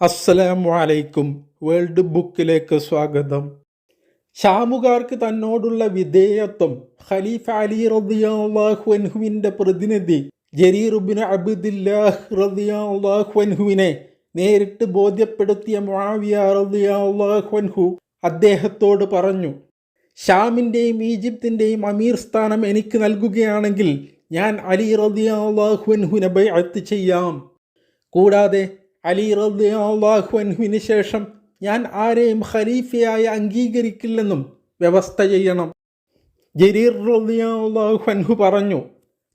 അസ്സലാമു അലൈക്കും. വേൾഡ് ബുക്കിലേക്ക് സ്വാഗതം. ഷാമുകാർക്ക് തന്നോടുള്ള വിധേയത്വം ഖലീഫ അലി റദിയാഹു പ്രതിനിധി ജരീറുബിൻ അബ്ദില്ലാഹ് റദിയാഹു അൻഹുവിനെ നേരിട്ട് ബോധ്യപ്പെടുത്തിയ മുആവിയ റദിയാഹു അൻഹു അദ്ദേഹത്തോട് പറഞ്ഞു ഷാമിന്റെയും ഈജിപ്തിന്റെയും അമീർ സ്ഥാനം എനിക്ക് നൽകുകയാണെങ്കിൽ ഞാൻ അലി റദിയാഹു അൻഹുവിനെ ബൈഅത്ത് ചെയ്യാം. കൂടാതെ അലി റബ്ദിയാഹുവിന് ശേഷം ഞാൻ ആരെയും ഖലീഫയായി അംഗീകരിക്കില്ലെന്നും വ്യവസ്ഥ ചെയ്യണം. ജരീർ അൻഹു പറഞ്ഞു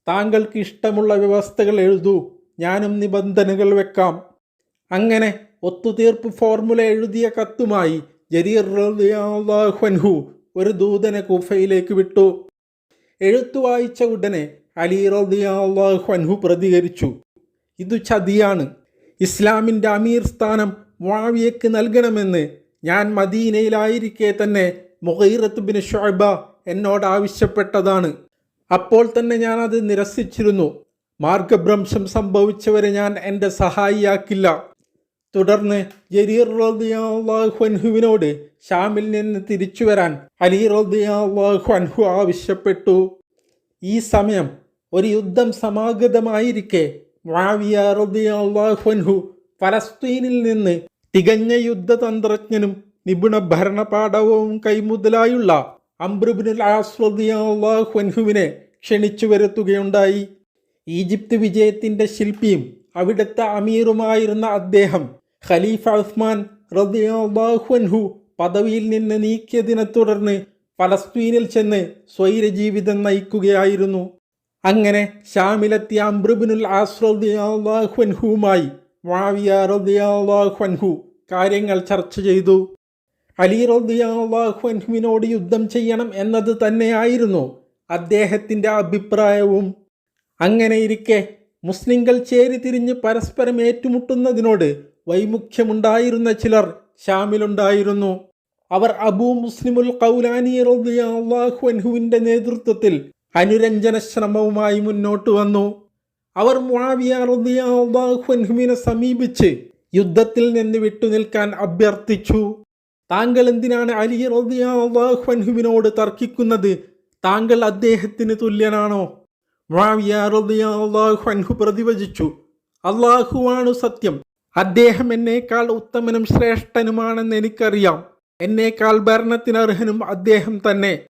താങ്കൾക്ക് ഇഷ്ടമുള്ള വ്യവസ്ഥകൾ എഴുതൂ ഞാനും നിബന്ധനകൾ വെക്കാം. അങ്ങനെ ഒത്തുതീർപ്പ് ഫോർമുല എഴുതിയ കത്തുമായി ജരീർ അൻഹു ഒരു ദൂതനെ കുഫയിലേക്ക് വിട്ടു. എഴുത്തു വായിച്ച ഉടനെ അലി അൻഹു പ്രതികരിച്ചു ഇതു ചതിയാണ് ഇസ്ലാമിന്റെ അമീർ സ്ഥാനം മുആവിയക്ക് നൽകണമെന്ന് ഞാൻ മദീനയിലായിരിക്കെ തന്നെ മുഹൈറത്ത് ബിൻ ഷുഅബ എന്നോട് ആവശ്യപ്പെട്ടതാണ്. അപ്പോൾ തന്നെ ഞാൻ അത് നിരസിച്ചിരുന്നു. മാർഗഭ്രംശം സംഭവിച്ചവരെ ഞാൻ എന്റെ സഹായിയാക്കില്ല. തുടർന്ന് ജരീർ റളിയല്ലാഹു അൻഹുവിനോട് ഷാമിൽ നിന്ന് തിരിച്ചു വരാൻ അലി റളിയല്ലാഹു അൻഹു ആവശ്യപ്പെട്ടു. ഈ സമയം ഒരു യുദ്ധം സമാഗതമായിരിക്കെ മുആവിയ റബിയാഹു ഫലസ്തീനിൽ നിന്ന് തികഞ്ഞ യുദ്ധതന്ത്രജ്ഞനും നിപുണ ഭരണപാഠവും കൈമുതലായുള്ള അംബ്രുബിനുൽ ആസ് റളിയല്ലാഹു അൻഹുവിനെ ക്ഷണിച്ചു വരുത്തുകയുണ്ടായി. ഈജിപ്ത് വിജയത്തിന്റെ ശില്പിയും അവിടുത്തെ അമീറുമായിരുന്ന അദ്ദേഹം ഖലീഫ ഉസ്മാൻ റളിയല്ലാഹു അൻഹു പദവിയിൽ നിന്ന് നീക്കിയതിനെ തുടർന്ന് ഫലസ്തീനിൽ ചെന്ന് സ്വൈരജീവിതം നയിക്കുകയായിരുന്നു. അങ്ങനെ ഷാമിലെത്തിയ അംബ്രുബിനുൽ ആസ്രദ്യാഹുൻഹുമായി റദ്യാഹുൻഹു കാര്യങ്ങൾ ചർച്ച ചെയ്തു. അലി റദ്യാഹുൻഹുവിനോട് യുദ്ധം ചെയ്യണം എന്നത് തന്നെയായിരുന്നു അദ്ദേഹത്തിന്റെ അഭിപ്രായവും. അങ്ങനെയിരിക്കെ മുസ്ലിങ്ങൾ ചേരി തിരിഞ്ഞ് പരസ്പരം ഏറ്റുമുട്ടുന്നതിനോട് വൈമുഖ്യമുണ്ടായിരുന്ന ചിലർ ഷാമിലുണ്ടായിരുന്നു. അവർ അബൂ മുസ്ലിമുൽ കൗലാനി റദ്യാഹുൻഹുവിന്റെ നേതൃത്വത്തിൽ അനുരഞ്ജന ശ്രമവുമായി മുന്നോട്ട് വന്നു. അവർ മുആവിയ റളിയല്ലാഹുവിനെ സമീപിച്ച് യുദ്ധത്തിൽ നിന്ന് വിട്ടുനിൽക്കാൻ അഭ്യർത്ഥിച്ചു. താങ്കൾ എന്തിനാണ് അലി റളിയല്ലാഹുവിനോട് തർക്കിക്കുന്നത്? താങ്കൾ അദ്ദേഹത്തിന് തുല്യനാണോ? മുആവിയ റളിയല്ലാഹു പ്രതിവചിച്ചു. അള്ളാഹുവാണ് സത്യം. അദ്ദേഹം എന്നേക്കാൾ ഉത്തമനും ശ്രേഷ്ഠനുമാണെന്ന് എനിക്കറിയാം. എന്നേക്കാൾ ഭരണത്തിനർഹനും അദ്ദേഹം തന്നെ.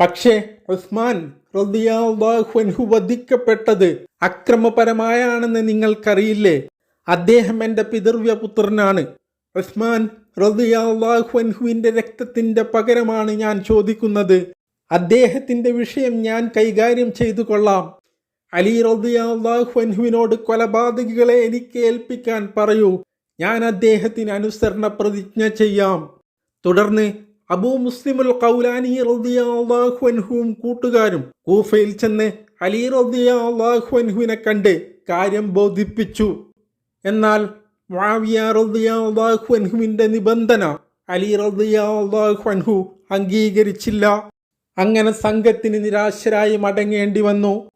പക്ഷേ ഉസ്മാൻ റദിയാഹു വധിക്കപ്പെട്ടത് അക്രമപരമായാണെന്ന് നിങ്ങൾക്കറിയില്ലേ? അദ്ദേഹം എന്റെ പിതൃവ്യപുത്രനാണ്. ഉസ്മാൻ റദിയാഹുവിന്റെ രക്തത്തിന്റെ പകരമാണ് ഞാൻ ചോദിക്കുന്നത്. അദ്ദേഹത്തിന്റെ വിഷയം ഞാൻ കൈകാര്യം ചെയ്തു കൊള്ളാം. അലി റദിയാഹുവിനോട് കൊലപാതകികളെ എനിക്ക് ഏൽപ്പിക്കാൻ പറയൂ. ഞാൻ അദ്ദേഹത്തിന് അനുസരണ പ്രതിജ്ഞ ചെയ്യാം. തുടർന്ന് അബൂ മുസ്ലിമുൽ കൗലാനി റദിയാഹുൻഹുവും കൂട്ടുകാരും കൂഫയിൽ ചെന്ന് അലി റദിയാഹുൻഹുവിനെ കണ്ട് കാര്യം ബോധിപ്പിച്ചു. എന്നാൽ മാവിയ റദിയാഹുൻഹുവിന്റെ നിബന്ധന അലി റദിയാഹുൻഹു അംഗീകരിച്ചില്ല. അങ്ങനെ സംഘത്തിന് നിരാശരായി മടങ്ങേണ്ടി വന്നു.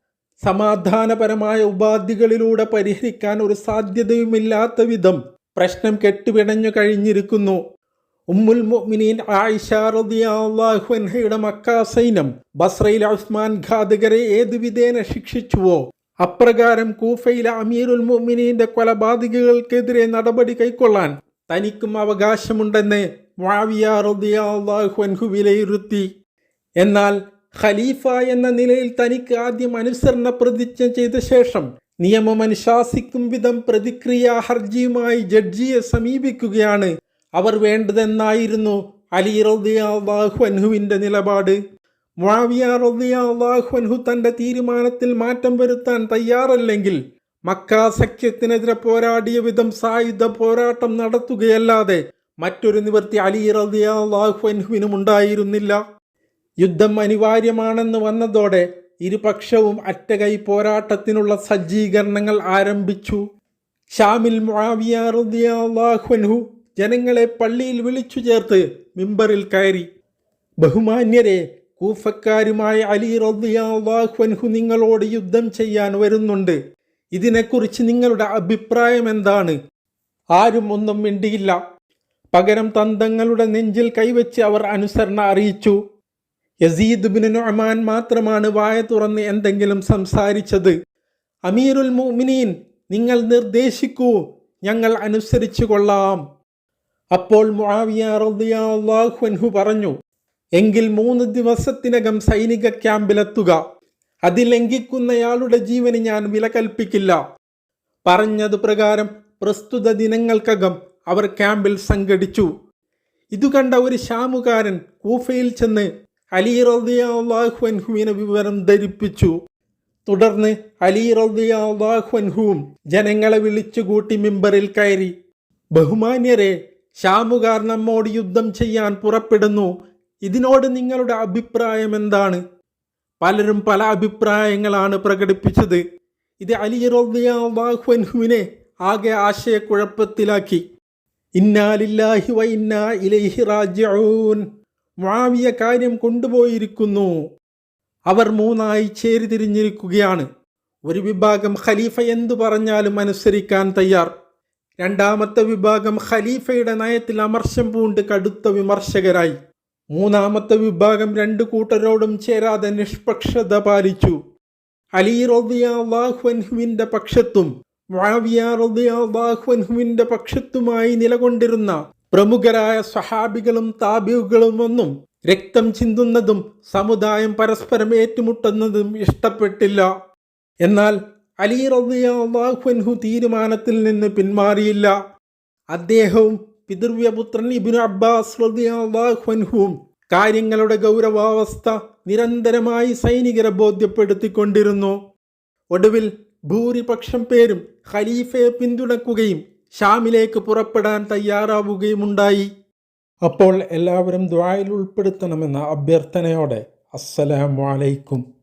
സമാധാനപരമായ ഉപാധികളിലൂടെ പരിഹരിക്കാൻ ഒരു സാധ്യതയുമില്ലാത്ത വിധം പ്രശ്നം കെട്ടുപിണഞ്ഞു കഴിഞ്ഞിരിക്കുന്നു. ഉമ്മുൽ മൊമിനീൻ ആയിഷ റളിയല്ലാഹു അൻഹയുടെ മക്ക സൈന്യം ബസ്രയിൽ ഉസ്മാൻ ഘാതകരെ ഏതു വിധേന ശിക്ഷിച്ചുവോ? അപ്രകാരം കൂഫയിലെ അമീറുൽ മൊമിനീന്റെ കൊലപാതകകൾക്കെതിരെ നടപടി കൈക്കൊള്ളാൻ തനിക്കും അവകാശമുണ്ടെന്ന് വാവിയ റളിയല്ലാഹു അൻഹു വിലയിരുത്തി. എന്നാൽ ഖലീഫ എന്ന നിലയിൽ തനിക്ക് ആദ്യം അനുസരണ പ്രതിജ്ഞ ചെയ്ത ശേഷം നിയമം അനുശാസിക്കും വിധം പ്രതിക്രിയാ ഹർജിയുമായി ജഡ്ജിയെ സമീപിക്കുകയാണ് അവർ വേണ്ടതെന്നായിരുന്നു അലി റദിയാഹു അൻഹുവിന്റെ നിലപാട്. മുആവിയ റദിയാഹു തന്റെ തീരുമാനത്തിൽ മാറ്റം വരുത്താൻ തയ്യാറല്ലെങ്കിൽ മക്ക സഖ്യത്തിനെതിരെ പോരാടിയ വിധം സായുധ പോരാട്ടം നടത്തുകയല്ലാതെ മറ്റൊരു നിവൃത്തി അലി റദിയാഹു അൻഹുവിനും ഉണ്ടായിരുന്നില്ല. യുദ്ധം അനിവാര്യമാണെന്ന് വന്നതോടെ ഇരുപക്ഷവും അറ്റകൈ പോരാട്ടത്തിനുള്ള സജ്ജീകരണങ്ങൾ ആരംഭിച്ചു. ഷാമിൽ മുആവിയ റദിയാഹു അൻഹു ജനങ്ങളെ പള്ളിയിൽ വിളിച്ചു ചേർത്ത് മിമ്പറിൽ കയറി. ബഹുമാന്യരെ കൂഫക്കാരുമായ അലി റദ്ദിയാഹു നിങ്ങളോട് യുദ്ധം ചെയ്യാൻ വരുന്നുണ്ട്. ഇതിനെക്കുറിച്ച് നിങ്ങളുടെ അഭിപ്രായം എന്താണ്? ആരും ഒന്നും മിണ്ടിയില്ല. പകരം തന്തങ്ങളുടെ നെഞ്ചിൽ കൈവച്ച് അവർ അനുസരണ അറിയിച്ചു. യസീദ് ബിൻ നുഅമാൻ മാത്രമാണ് വായ തുറന്ന് എന്തെങ്കിലും സംസാരിച്ചത്. അമീറുൽ മുഅ്മിനീൻ നിങ്ങൾ നിർദ്ദേശിക്കൂ ഞങ്ങൾ അനുസരിച്ചു കൊള്ളാം. അപ്പോൾ മുആവിയ റളിയല്ലാഹു അൻഹു പറഞ്ഞു എങ്കിൽ മൂന്ന് ദിവസത്തിനകം സൈനിക ക്യാമ്പിലെത്തുക. അതിൽ ലംഘിക്കുന്നയാളുടെ ജീവന് ഞാൻ വില കൽപ്പിക്കില്ല. പറഞ്ഞത് പ്രകാരം പ്രസ്തുത ദിനങ്ങൾക്കകം അവർ ക്യാമ്പിൽ സംഘടിച്ചു. ഇതു കണ്ട ഒരു ഷാമുകാരൻ കൂഫയിൽ ചെന്ന് അലി അൻഹുവിനെ വിവരം ധരിപ്പിച്ചു. തുടർന്ന് അലി അൻഹുവും ജനങ്ങളെ വിളിച്ചുകൂട്ടി മിമ്പറിൽ കയറി. ബഹുമാന്യരെ ഷാമുകാർ നമ്മോട് യുദ്ധം ചെയ്യാൻ പുറപ്പെടുന്നു. ഇതിനോട് നിങ്ങളുടെ അഭിപ്രായം എന്താണ്? പലരും പല അഭിപ്രായങ്ങളാണ് പ്രകടിപ്പിച്ചത്. ഇത് അലി ആകെ ആശയക്കുഴപ്പത്തിലാക്കി. ഇന്നാലില്ലാഹി വ ഇലൈഹി റാജിഊൻ. മാവിയ കാര്യം കൊണ്ടുപോയിരിക്കുന്നു. അവർ മൂന്നായി ചേരിതിരിഞ്ഞിരിക്കുകയാണ്. ഒരു വിഭാഗം ഖലീഫ എന്തു പറഞ്ഞാലും അനുസരിക്കാൻ തയ്യാർ. രണ്ടാമത്തെ വിഭാഗം ഖലീഫയുടെ നയത്തിൽ അമർശം പൂണ്ട് കടുത്ത വിമർശകരായി. മൂന്നാമത്തെ വിഭാഗം രണ്ട് കൂട്ടരോടും ചേരാതെ നിഷ്പക്ഷത പാലിച്ചു. അലി റളിയല്ലാഹുവിന്റെ പക്ഷത്തും മുആവിയ റളിയല്ലാഹുവിന്റെ പക്ഷത്തുമായി നിലകൊണ്ടിരുന്ന പ്രമുഖരായ സ്വഹാബികളും താബികളും ഒന്നും രക്തം ചിന്തുന്നതും സമുദായം പരസ്പരം ഏറ്റുമുട്ടുന്നതും ഇഷ്ടപ്പെട്ടില്ല. എന്നാൽ അലി റളിയല്ലാഹു തീരുമാനത്തിൽ നിന്ന് പിന്മാറിയില്ല. അദ്ദേഹവും പിതൃവ്യപുത്രൻ ഇബ്നു അബ്ബാസ് റബിയാഹുൻഹുവും കാര്യങ്ങളുടെ ഗൗരവാവസ്ഥ നിരന്തരമായി സൈനികരെ ബോധ്യപ്പെടുത്തിക്കൊണ്ടിരുന്നു. ഒടുവിൽ ഭൂരിപക്ഷം പേരും ഖലീഫയെ പിന്തുണക്കുകയും ഷാമിലേക്ക് പുറപ്പെടാൻ തയ്യാറാവുകയുമുണ്ടായി. അപ്പോൾ എല്ലാവരും ദ്വായിൽ ഉൾപ്പെടുത്തണമെന്ന അഭ്യർത്ഥനയോടെ അസ്സലാമു അലൈക്കും.